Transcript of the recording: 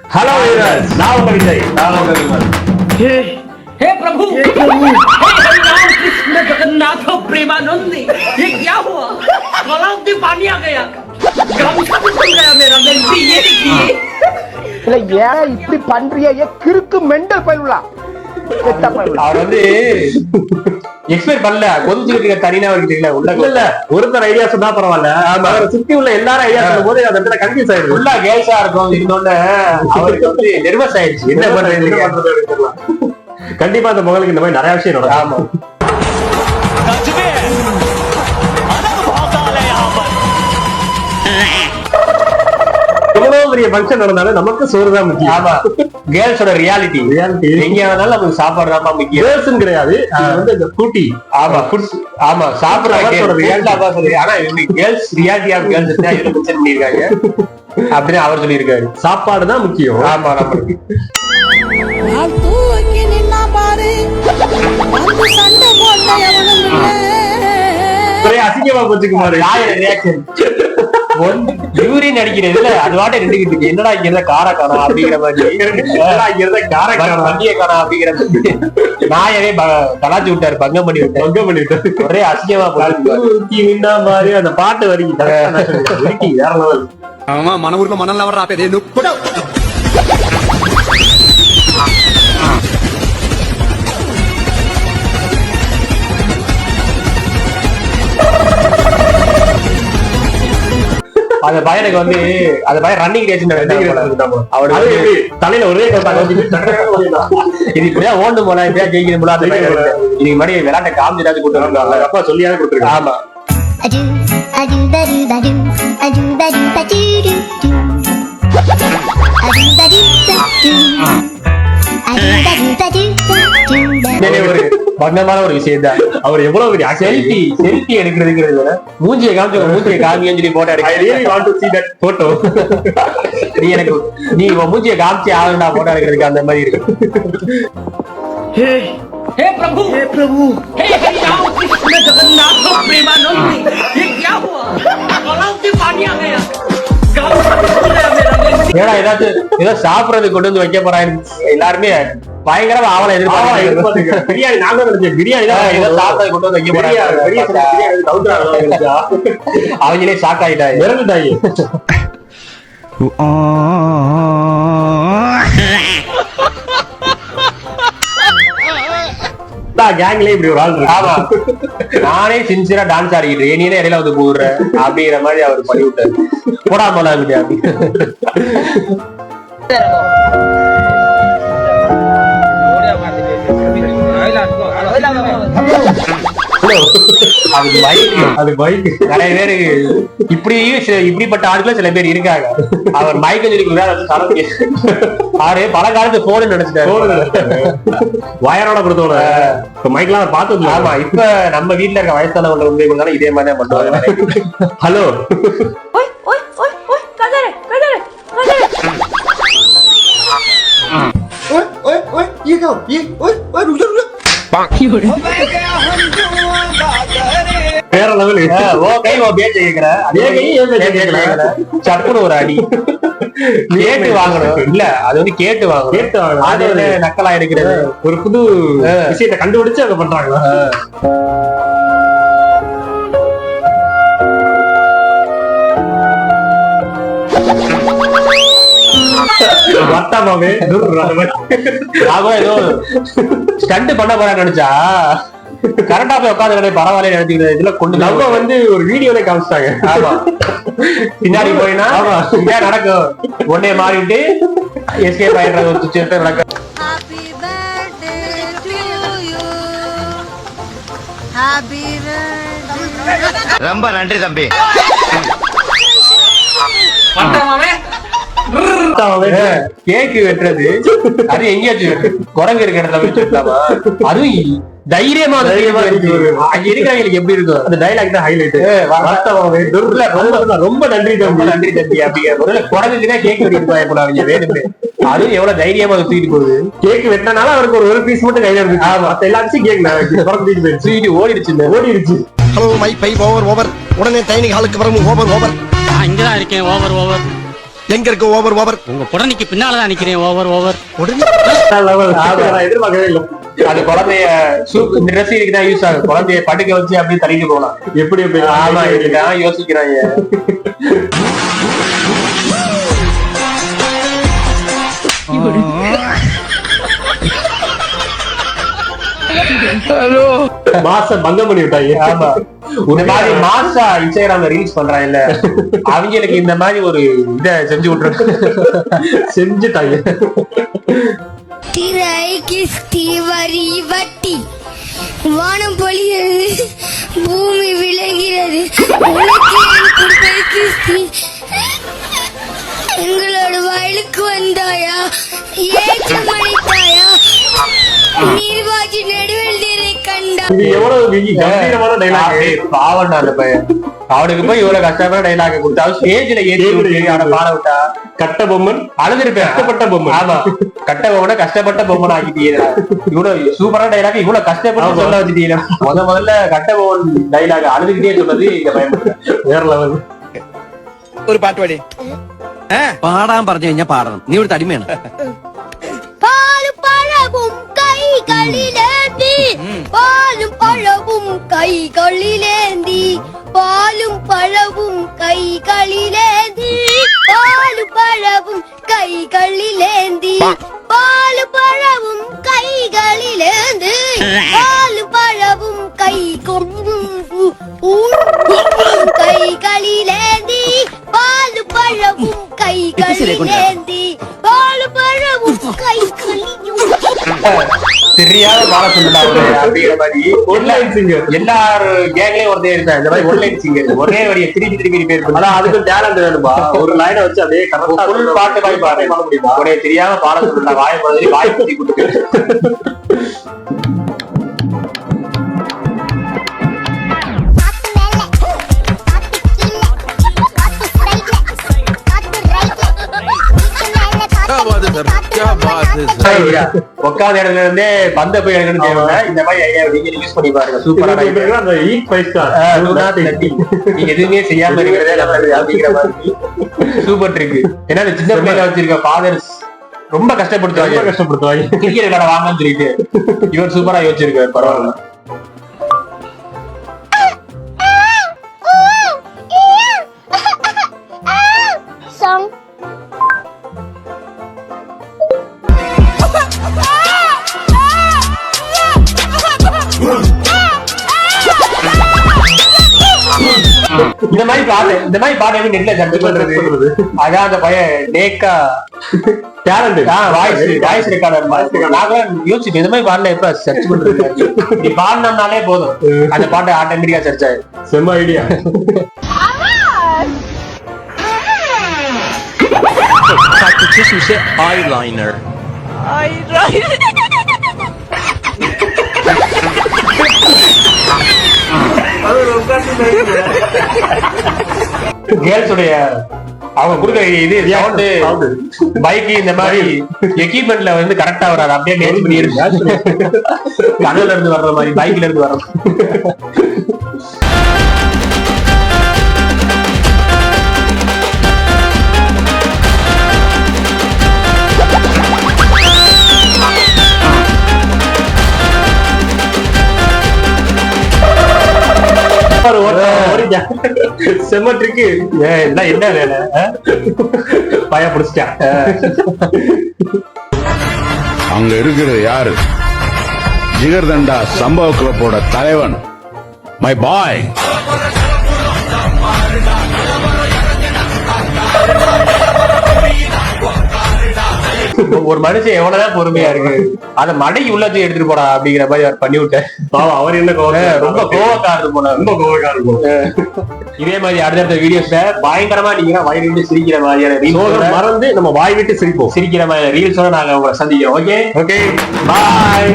Hello வீரர்ஸ் நான் உங்க விஜய் நான் உங்க விமல் हे प्रभु हे हरि राम कृष्ण जगन्नाथ प्रेमानंद ये क्या हुआ गलाव में पानी आ गया गमछा भी खुल गया मेरा गलती ये देखिए இல்ல ஏன் இப்படி பண்றிய ஏ கிறுக்கு மெண்டல் பயிலுலா கெட்ட பயிலுலா அவர் வந்து எக்ஸ்பெக்ட் பண்ணல கொஞ்சம் இருக்க தனியா அவருக்கு தெரியல உள்ள இல்ல ஒருத்தர் ஐடியா சொன்னா பரவாயில்ல. அவரை சுத்தி உள்ள எல்லாரும் ஐடியா சொல்லும் போது அந்த இடத்துல கன்ஃபியூஸ் ஆயிடுது. ஃபுல்லா கேர்ள்ஸா இருக்கும் அவருக்கு வந்து நெர்வஸ் ஆயிடுச்சு. என்ன பண்றது? கண்டிப்பா அந்த மகளுக்கு இந்த மாதிரி நிறைய விஷயம் நடக்கும். ஆமா. பெரிய ஃபங்க்ஷன் நடந்தாலும் நமக்கு சோறு தான் முக்கியம். ஆமா. கேர்ள்ஸோட ரியாலிட்டி ரியாலிட்டி எங்க வேணாலும் நமக்கு சாப்பாடு தான் முக்கியம். கேர்ள்ஸ் கிடையாது. வந்து இந்த கூட்டி. ஆமா ஃபுட்ஸ் ஆமா சாப்பிடுற ரியாலிட்டி ஆனா கேர்ள்ஸ் ரியாலிட்டி ஆஃப் கேர்ள்ஸ் பண்ணிருக்காங்க அப்படின்னு அவர் சொல்லியிருக்காரு. சாப்பாடு தான் முக்கியம். ஆமா நம்மளுக்கு நான் தூக்கி நின்னா பாரு. வந்து சண்டை போட்ட எவனும் இல்லை. ஒரே அசிங்கமா ரியாக்ஷன் யூரின் அடிக்கிறதுல அது வாட்டி ரெண்டுக்கிட்டு என்னடா இங்க இருந்தா காரா காணா அப்படிங்கிற மாதிரி. என்னடா இங்க இருந்தா காரா காணா வண்டிய காணா அப்படிங்கிற நாயவே கலாச்சி விட்டாரு பங்கம் பண்ணி விட்டாரு. பங்கம் பண்ணி விட்டாரு. ஒரே அசிங்கமா போட்டு மாதிரி அந்த பாட்டு வரைக்கும் ஆமா மன ஊர்ல மணல் வர்ற அப்ப அந்த பையனுக்கு வந்து அந்த பையன் ரன்னிங் ரேஸ் அவர் தலையில ஒரே இது இப்படியா ஓண்டு போல இப்படியா ஜெயிக்கணும் போல அந்த இதுக்கு முன்னாடி விளையாட்ட காமெடி ஏதாவது கொடுத்துருக்காங்க அப்பா சொல்லியாவது கொடுத்துருக்காங்க ஆமா. ஒரு வண்ணமான ஒரு விஷயம் தான் அவர் எவ்வளவு பெரிய செல்ஃபி செல்ஃபி எடுக்கிறதுங்கிறது விட மூஞ்சியை காமிச்சு உங்க மூஞ்சியை காமிங்கன்னு சொல்லி போட்டோ எடுக்க I really want to see that photo நீ எனக்கு நீ உன் மூஞ்சியை காமிச்சு ஆகணும்டா போட்டோ எடுக்கிறதுக்கு அந்த மாதிரி இருக்கு हे हे प्रभु हे प्रभु हे हरि राम कृष्ण जगन्नाथ प्रेमानंद ये क्या हुआ गलाव में पानी आ गया गमछा भी खुल गया मेरा गलती ஏன்னா ஏதாச்சும் ஏதோ சாப்பிடறதுக்கு கொண்டு வந்து வைக்க போறாங்க எல்லாருமே பயங்கரமா ஆவலை எதிர்பார்க்க பிரியாணி நாங்க பிரியாணி தான் கொண்டு வந்து வைக்க அவங்களே ஷாக் ஆயிட்டாங்க. இறந்துட்டாங்க கேங்லயே இப்படி ஒரு ஆள் இருக்கு. ஆமா. நானே சின்சியரா டான்ஸ் ஆடிக்கிட்டு. நீனே இடையில வந்து போடுற அப்படிங்கிற மாதிரி அவர் பண்ணி விட்டாரு. போடா போல அது பைக் அது பைக் நிறைய பேரு இப்படியும் இப்படிப்பட்ட ஆட்களும் சில பேர் இருக்காங்க. அவர் மைக்க சொல்லி கொடுக்குறாரு, அது சரக்கு. அவரு பல காலத்து போன் நினைச்சிட்டாரு. வயரோட கொடுத்தோட இப்ப மைக்லாம் அவர் பார்த்து ஆமா இப்ப நம்ம வீட்ல இருக்க வயசானவங்க உண்மை பண்ணாலும் இதே மாதிரி தான் பண்ணுவாங்க ஹலோ. வேற லெவல் ஓ கை ஓ பேச்ச கேக்குற. அதே கை சப்புன்னு ஒரு அடி. கேட்டு வாங்கணும். இல்ல அது வந்து கேட்டு வாங்கணும். கேட்டு வாங்கணும். அது நக்கலா எடுக்கிறது ஒரு புது விஷயத்தை கண்டுபிடிச்சு அதை பண்றாங்க. வட்டமாவே அவன் ஏதோ ஸ்டண்ட் பண்ண போறான்னு நினைச்சா கரெக்டா போய் உட்காந்து பரவாயில்ல நினைச்சுக்கிற இதுல கொண்டு நம்ம வந்து ஒரு வீடியோல காமிச்சிட்டாங்க. ஆமா. பின்னாடி போயினா ஏன் நடக்கும். உடனே மாறிட்டு எஸ்கேப் ஆயிடுற ஒரு சுச்சுவேஷன் நடக்கும். ரொம்ப நன்றி தம்பி. கேக்கு வெட்டுறது. அது எங்கேயாச்சும். குரங்கு இருக்க இடத்துல வச்சு வெட்டலாமா அதுவும் தைரியமா தைரியமா அங்க இருக்கிறவங்களுக்கு எப்படி இருக்கும் அந்த டைலாக் தான் ஹைலைட் ரொம்ப ரொம்ப நன்றி தம்பி. நன்றி தம்பி அப்படிங்கிற ஒரு குரங்குக்குதான் கேக் வெட்டிட்டு போய் போல அவங்க வேணுமே அதுவும் எவ்வளவு தைரியமா அதை தூக்கிட்டு போகுது. கேக் வெட்டினால அவருக்கு ஒரு ஒரு பீஸ் மட்டும் கையில இருக்கு. மத்த எல்லாத்தையும் கேக் குரங்கு தூக்கிட்டு போயிடுச்சு தூக்கிட்டு ஓடிடுச்சு ஓடிடுச்சு. Hello my bye over over உடனே டைனிங் ஹாலுக்கு வரணும் ஓவர் ஓவர் இங்கதான் இருக்கேன் ஓவர் ஓவர் எங்க இருக்கு ஓவர் ஓவர்? உங்க புடனைக்கு பின்னாலதான் நிக்கிறேன் ஓவர் ஓவர். எதிர்பார்க்கவே இல்லை அது குழந்தைய ட்ரெஸ் இதுக்கு தான் யூஸ் ஆகும் குழந்தைய படுக்க வச்சு அப்படியே தள்ளிட்டு போகலாம். எப்படி எப்படி ஆமா இதுதான் யோசிக்கிறாங்க மாச பங்கம் பண்ணி விட்டாங்க ஆமா. இந்த மாதிரி மாசா இன்ஸ்டாகிராம்ல ரீல்ஸ் பண்றாங்கல்ல அவங்களுக்கு இந்த மாதிரி ஒரு இத செஞ்சு விட்டுருக்கு செஞ்சுட்டாங்க. திரை கிஸ்தி வரி வட்டி. வானம் பொழிகிறது பூமி விளைகிறது. உனக்கு கொடுப்பது எவ்வளவு மிகி கம்பீரமான டைலாக் பாவம் அந்த பையன் அவனுக்கு போய் இவ்வளவு கஷ்டமான டைலாக் கொடுத்தா ஸ்டேஜ்ல ஏறி விட்டு அவனை பாட விட்டா கட்ட பொம்மன் அழுதுருப்பேன் கஷ்டப்பட்ட பொம்மன் ஆமா கட்ட பொம்மனை கஷ்டப்பட்ட பொம்மன் ஆக்கிட்டீங்க இவ்வளவு சூப்பரான டைலாக் இவ்வளவு கஷ்டப்பட்டு சொல்ல வச்சுட்டீங்க முத முதல்ல கட்ட பொம்மன் டைலாக் அழுதுகிட்டே சொன்னது இந்த பையன் வேற லெவல் ഒരു പാട്ട് പാടി പാടാൻ പറഞ്ഞു കഴിഞ്ഞാൽ പാടണം നീ ഒരു തടിമയാണ് கைகளிலேந்தி பாலும் பழவும் கைகளிலேந்தி பாலும் பழவும் கைகளிலேந்தி பாலும் பழவும் கைகளிலேந்தி பாலும் பழவும் கை கைகளிலேந்தி பாலு பழவும் கைகளிலேந்தி பாலு பழவும் கைகளிலும் தெரியாத அவரு அப்படிங்கிற மாதிரி எல்லாரு கேங்லயும் ஒருத்தே இருப்பேன். இந்த மாதிரி ஒன்லைன் சிங்கர் ஒரே வழியை திருப்பி திருப்பி பண்ணா. அதுக்கு டேலண்ட் வேணும்பா ஒரு லைனை வச்சு அப்படியே ஃபுல் பாட்டு உடைய தெரியாம பாட. சொல்லுடா வாய் மாதிரி வாய் பத்தி கொடுத்து உட்காந்த இடத்துல இருந்தே பந்த போய் எடுக்கணும் தேவை இந்த மாதிரி ஐடியா நீங்க யூஸ் பண்ணி பாருங்க சூப்பரா அந்த ஈட் ஃபைவ் ஸ்டார் நீங்க எதுவுமே செய்யாம இருக்கிறதே நல்லது அப்படிங்கிற மாதிரி சூப்பர் ட்ரிக் ஏன்னா சின்ன பிள்ளைல வச்சிருக்க ஃபாதர்ஸ் ரொம்ப கஷ்டப்படுத்துவாங்க கஷ்டப்படுத்துவாங்க கிரிக்கெட் விளையாட வாங்கன்னு சொல்லிட்டு இவர் சூப்பரா யோசிச்சிருக்காரு பரவாயில்ல Song. இந்த மாதிரி பாட்டு இந்த மாதிரி பாட்டு நெட்ல சர்ச் பண்றது? அதான் அந்த பையன் நேக்கா டேலண்ட் வாய்ஸ் வாய்ஸ் ரெக்கார்டர் நாங்களாம் யோசிச்சு இந்த மாதிரி பாடல எப்ப சர்ச் பண்றது? நீ பாடினோம்னாலே போதும். அந்த பாட்டு ஆட்டோமேட்டிக்கா சர்ச் ஆயிடும் செம்ம ஐடியா கேர்ள்ஸ் உடைய அவங்க கொடுக்குற இது சவுண்ட் பைக் இந்த மாதிரி எக்யூப்மெண்ட்ல வந்து கரெக்டா வராது. அப்படியே மேட்ச் பண்ணி இருக்கு கனவுல இருந்து வர்ற மாதிரி பைக்ல இருந்து வர்ற ஓட்டம், ஓடிட்டா. செம்ம ட்ரிக்கு இதெல்லாம் என்ன வேலை? பய பிடிச்சிட்டான் அங்க இருக்கிறது யாரு? ஜிகர்தண்டா சம்பவ கிளப்போட தலைவன். மை பாய் ஒரு மனுஷன் எவ்வளவுதான் பொறுமையா இருக்கு. அத மடக்கி உள்ளத்தையும் எடுத்துட்டு போடா அப்படிங்கிற மாதிரி அவர் பண்ணி விட்டேன் அவர் என்ன ரொம்ப கோவக்காரது போன ரொம்ப கோவக்காரது போன இதே மாதிரி அடுத்தடுத்த வீடியோஸ்ல பயங்கரமா நீங்க வாய் விட்டு சிரிக்கிற மாதிரியான ரீல்ஸ் மறந்து நம்ம வாய் விட்டு சிரிப்போம். சிரிக்கிற மாதிரி ரீல்ஸோட நாங்க உங்களை சந்திக்கிறோம். Okay okay bye